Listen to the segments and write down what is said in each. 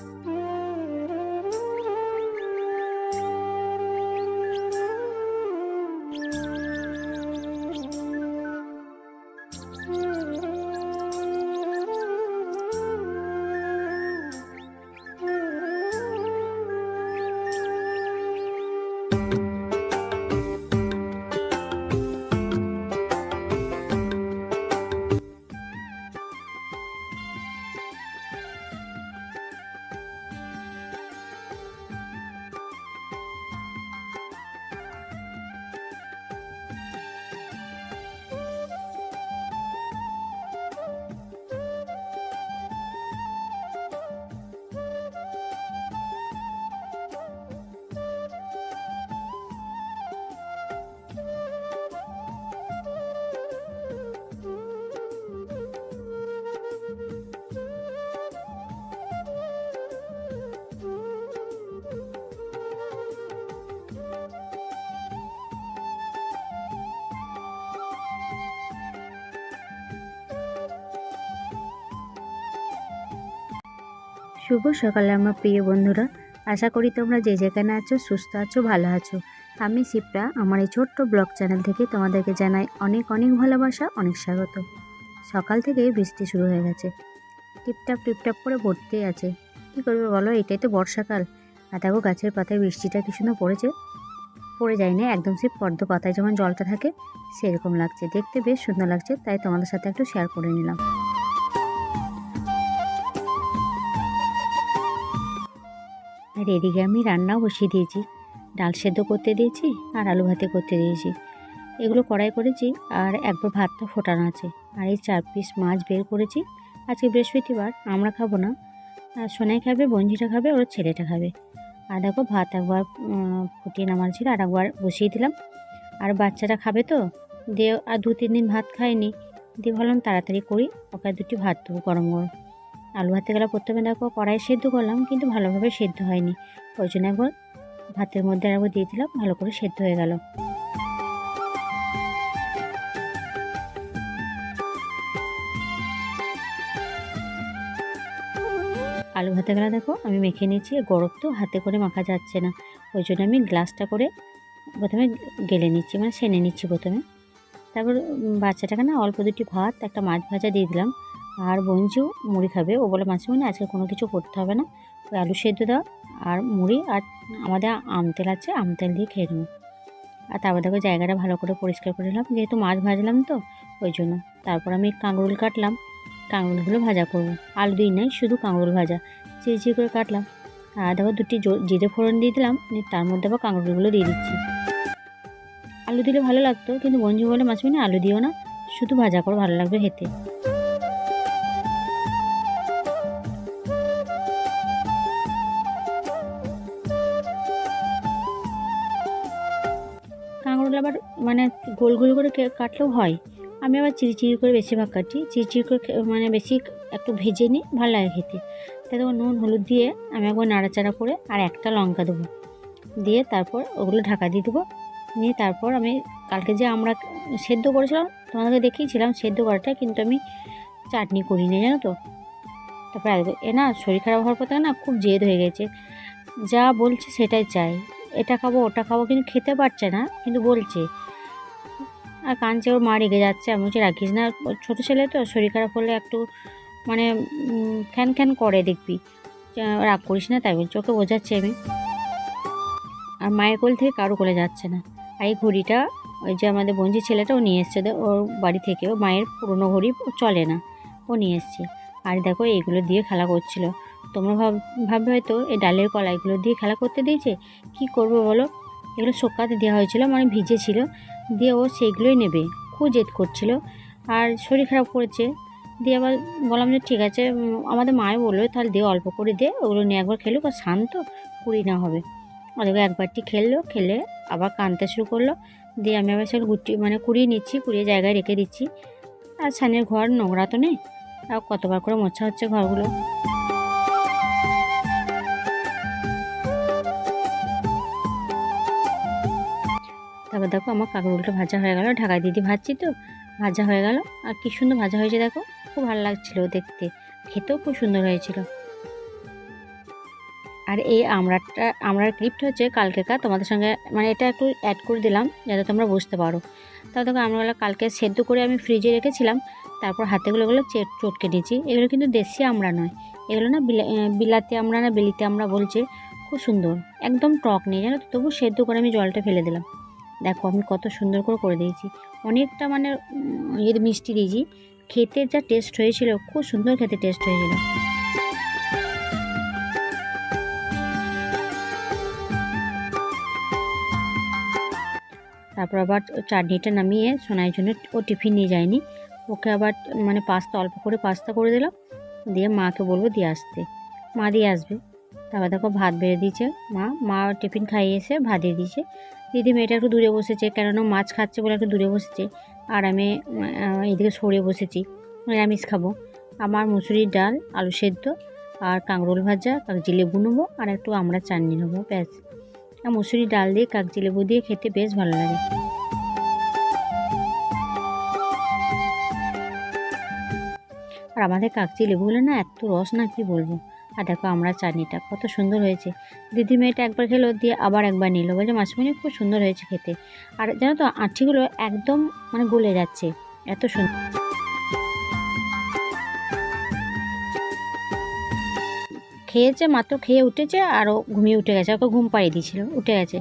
Mm-hmm. শুভ সকালে, আমার প্রিয় বন্ধুরা। আশা করি তোমরা যে যেখানে আছো, সুস্থ আছো, ভালো আছো। আমি শিপ্রা, আমার এই ছোট্ট ব্লগ চ্যানেল থেকে তোমাদেরকে জানাই অনেক অনেক ভালোবাসা, অনেক স্বাগত। সকাল থেকে বৃষ্টি শুরু হয়ে গেছে। টিপটাপ টিপটাপ করে ভর্তি আছে। কী করবে বলো? এটাই তো বর্ষাকাল। আর দেখো, গাছের পাতায় বৃষ্টিটা কি সুন্দর পড়েছে? পড়ে যায়নি, একদম সে পদ্ম পাতায় যেমন জলটা থাকে, সেরকম লাগছে। দেখতে বেশ সুন্দর লাগছে, তাই তোমাদের সাথে একটু শেয়ার করে নিলাম। আর এদিকে আমি রান্নাও বসিয়ে দিয়েছি। ডাল সেদ্ধ করতে দিয়েছি আর আলু ভাতে করতে দিয়েছি। এগুলো কড়াই করেছি আর একবার ভাতটা ফোটানো আছে। আর এই চার পিস মাছ বের করেছি। আজকে বৃহস্পতিবার, আমরা খাব না। সোনাই খাবে, বঞ্জিটা খাবে, ওর ছেলেটা খাবে। আর দেখো ভাত একবার ফুটিয়ে নামার ছিল, আর একবার বসিয়ে দিলাম। আর বাচ্চাটা খাবে তো? দিয়ে আর দু তিন দিন ভাত খায়নি। দিয়ে ভাবলাম তাড়াতাড়ি করি, ওকে দুটি ভাত দেবো গরম গরম। আলু ভাতে গেলে প্রথমে দেখো কড়াই সেদ্ধ করলাম, কিন্তু ভালোভাবে সেদ্ধ হয়নি। ওই জন্য একবার ভাতের মধ্যে একবার দিয়ে দিলাম, ভালো করে সেদ্ধ হয়ে গেল। আলু ভাতে গেলে দেখো আমি মেখে নিয়েছি, গরম তো হাতে করে মাখা যাচ্ছে না। ওই জন্য আমি গ্লাসটা করে প্রথমে গেলে নিচ্ছি মানে সেনে নিচ্ছি প্রথমে। তারপর বাচ্চাটাকে না অল্প দুটি ভাত, একটা মাছ ভাজা দিয়ে দিলাম। আর বঞ্জিও মুড়ি খাবে। ও বলে, মাসিমণি, আজকে কোনো কিছু করতে হবে না। ওই আলু সেদ্ধ দাও আর মুড়ি আর আমাদের আম তেল আছে, আম তেল দিয়ে খেয়ে নেব আর তারপর দেখো জায়গাটা ভালো করে পরিষ্কার করে নিলাম। যেহেতু মাছ ভাজলাম তো, ওই জন্য। তারপর আমি কাঁকরোল কাটলাম। কাঁকরোলগুলো ভাজা করব। আলু দিই নাই, শুধু কাঁকরোল ভাজা। চিরি চিরি করে কাটলাম। আর দেখো দুটি জিরে ফোড়ন দিয়ে দিলাম। তার মধ্যে আবার কাঁকরোলগুলো দিয়ে দিচ্ছি। আলু দিলে ভালো লাগতো, কিন্তু বঞ্জু বলে, মাসিমণি, আলু দিও না। শুধু ভাজা করে, ভালো লাগবে খেতে। কাঁকরোল আবার মানে গোল গোল করে কাটলেও হয়। আমি আবার চিরি করে বেশিরভাগ কাটি। চিরি করে মানে বেশি একটু ভেজে নিই, ভালো লাগে খেতে। তাই তখন নুন, হলুদ দিয়ে আমি একবার নাড়াচাড়া করে আর একটা লঙ্কা দেবো। দিয়ে তারপর ওগুলো ঢাকা দিয়ে দেবো। নিয়ে তারপর আমি কালকে যে আমরা সেদ্ধ করেছিলাম, তোমাদেরকে দেখিয়েছিলাম সেদ্ধ করাটা, কিন্তু আমি চাটনি করি না জানো তো? তারপরে এ না শরীর খারাপ হওয়ার পর না খুব জেদ হয়ে গেছে। যা বলছে সেটাই চাই। এটা খাব, ওটা খাব কিন্তু খেতে পারছে না, কিন্তু বলছে। আর কাঁদছে, ওর মা রেগে যাচ্ছে। আমি বলছি রাখিস না, ওর ছোটো ছেলে তো, শরীর খারাপ হলে একটু মানে খ্যান খ্যান করে দেখবি। রাগ করিস না তাই বলছি, ওকে বোঝাচ্ছি আমি। আর মায়ের কোল থেকে কারও কোলে যাচ্ছে না। আর এই ঘড়িটা, ওই যে আমাদের বঞ্জি ছেলেটা, ও নিয়ে এসছে, ওর বাড়ি থেকে। ও মায়ের পুরনো ঘড়ি চলে না, ও নিয়ে এসছে। আর দেখো, এইগুলো দিয়ে খেলা করছিল। তোমরা ভাব, ভাববে হয়তো এই ডালের কলাইগুলো দিয়ে খেলা করতে দিয়েছে। কি করবে বলো? এগুলো শোকাতে দেওয়া হয়েছিল মানে ভিজে ছিল দিয়ে ও সেইগুলোই নেবে। খুব জেদ করছিল। আর শরীর খারাপ করেছে। দিয়ে আবার বললাম যে, ঠিক আছে আমাদের মায়ে বলল, তাহলে দিয়ে অল্প করে দে। ওগুলো নিয়ে একবার খেলুক, আর শান্ত, কুড়ি না হবে। ওদেরকে একবারটি খেললো, খেলে আবার কাঁদতে শুরু করল। দিয়ে আমি আবার সেগুলো গুটি মানে কুড়িয়ে নিচ্ছি, কুড়িয়ে জায়গায় রেখে দিচ্ছি। আর সানের ঘর নোংরা তো নেই। আর কতবার করে মোছা হচ্ছে ঘরগুলো। তারপর দেখো আমার কাঁকরোলটা ভাজা হয়ে গেল, ঢাকা দিদি ভাজছি তো, ভাজা হয়ে গেল। আর কি সুন্দর ভাজা হয়েছে দেখো, খুব ভালো লাগছিল দেখতে, খেতেও খুব সুন্দর হয়েছিল। আর এই আমড়াটা, আমড়ার ক্লিপটা হচ্ছে কালকেকার, তোমাদের সঙ্গে মানে এটা একটু অ্যাড করে দিলাম, যাতে তোমরা বুঝতে পারো। তাও দেখো আমড়াগুলো কালকে সেদ্ধ করে আমি ফ্রিজে রেখেছিলাম, তারপর হাতেগুলো এগুলো চে- চটকে নিয়েছি। এগুলো কিন্তু দেশি আমড়া নয়, এগুলো না বিলাতি না বেলিতে আমরা বলছে, খুব সুন্দর, একদম টক নেই জানো তো, তবু সেদ্ধ করে আমি জলটা ফেলে দিলাম। দেখো আমি কত সুন্দর করে করে দিয়েছি। অনেকটা মানে এর মিষ্টি দিয়েছি। খেতে যা টেস্ট হয়েছিল, খুব সুন্দর খেতে টেস্ট হয়েছিল। তারপর আবার চাটনিটা নামিয়ে সোনাইয়ের জন্য ও টিফিন নিয়ে যায়নি। ওকে আবার মানে পাস্তা, অল্প করে পাস্তা করে দিলাম। দিয়ে মাকে বলব দিয়ে আসতে। মা দিয়ে আসবে। তারপর দেখো ভাত বেড়ে দিয়েছে। মা মা টিফিন খাইয়ে এসে ভাত দিয়ে দিয়েছে। দিদি মেয়েটা একটু দূরে বসেছে কেননা মাছ খাচ্ছে বলে একটু দূরে বসেছে। আর আমি আহ, এইদিকে সরে বসেছি। নিরামিষ খাব। আমার মুসুরির ডাল আলু সেদ্ধ আর কাঁকরোল ভাজা কাগজি লেবু নেব আর একটু আমরা চাটনি নেব ব্যাস। আর মুসুরি ডাল দিয়ে কাগজি লেবু দিয়ে খেতে বেশ ভালো লাগে। আর আমাদের কাগজি লেবুগুলো না এত রস না কি বলব? আর দেখো আমরা চাটনিটা কত সুন্দর হয়েছে। দিদি মেয়েটা একবার খেলো, দিয়ে আবার একবার নিল। বলছে মাছমণি খুব সুন্দর হয়েছে খেতে। আর জানো তো আঁঠিগুলো একদম মানে গলে যাচ্ছে, এত সুন্দর খেয়েছে, মাত্র খেয়ে উঠেছে আরও ঘুমিয়ে উঠে গেছে। ওকে ঘুম পাড়িয়ে দিয়েছিল, উঠে গেছে।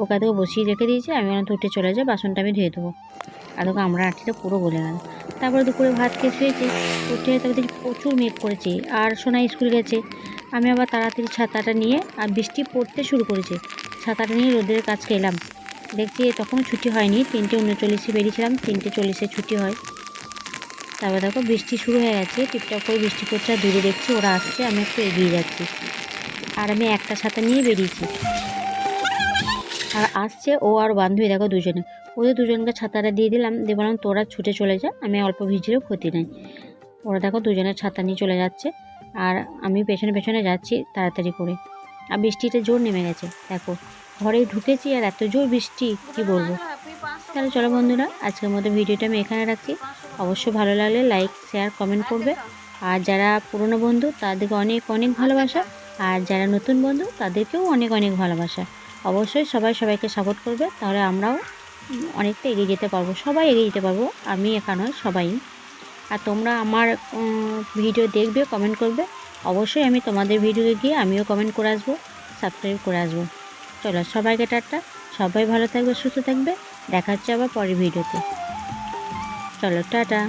ওকে তোকে বসিয়ে রেখে দিয়েছে, আমি ওখানে উঠে চলে যাই বাসনটা আমি ধুয়ে দেবো। আর ওকে আমরা আঁটিটা পুরো গলে গেল। তারপরে দুপুরে ভাত খেয়ে শুয়েছি, উঠে তারপর দেখি প্রচুর মেঘ করেছে। আর সোনা স্কুল গেছে। আমি আবার তাড়াতাড়ি ছাতাটা নিয়ে, আর বৃষ্টি পড়তে শুরু করেছে। ছাতাটা নিয়ে রোদের কাছে এলাম। দেখছি তখনও ছুটি হয়নি। তিনটে উনচল্লিশে বেরিয়েছিলাম, তিনটে চল্লিশে ছুটি হয়। তারপর দেখো বৃষ্টি শুরু হয়ে গেছে। টিপটপ করে বৃষ্টি পড়ছে, আর দূরে দেখছি ওরা আসছে, আমি একটু এগিয়ে যাচ্ছি। আর আমি একটা ছাতা নিয়ে বেরিয়েছি। আর আসছে ও আর বান্ধবী, দেখো দুজনে। ওদের দুজনকে ছাতাটা দিয়ে দিলাম, দিয়ে বললাম, তোরা ছুটে চলে যা, আমি অল্প ভিজলেও ক্ষতি নেই। ওরা দেখো দুজনের ছাতা নিয়ে চলে যাচ্ছে আর আমি পেছনে পেছনে যাচ্ছি তাড়াতাড়ি করে। আর বৃষ্টিটা জোর নেমে গেছে, দেখো। ঘরে ঢুকেছি আর এত জোর বৃষ্টি, কি বলব? তাহলে চলো বন্ধুরা, আজকের মতো ভিডিওটা আমি এখানে রাখছি। অবশ্যই ভালো লাগলে লাইক, শেয়ার, কমেন্ট করবে। আর যারা পুরনো বন্ধু, তাদেরকে অনেক অনেক ভালোবাসা। আর যারা নতুন বন্ধু, তাদেরকেও অনেক অনেক ভালোবাসা। অবশ্যই সবাই সবাইকে সাপোর্ট করবে, তাহলে আমরাও অনেকটা এগিয়ে যেতে পারব, সবাই এগিয়ে যেতে পারব, আমি একা নয় সবাই। আর তোমরা আমার ভিডিও দেখবে কমেন্ট করবে, অবশ্যই আমি তোমাদের ভিডিও গিয়ে আমিও কমেন্ট করে আসব সাবস্ক্রাইব করে আসব। চলো সবাইকে টাটা, সবাই ভালো থাকবে, সুস্থ থাকবে, দেখা হচ্ছে আবার পরের ভিডিওতে চলো টাটা।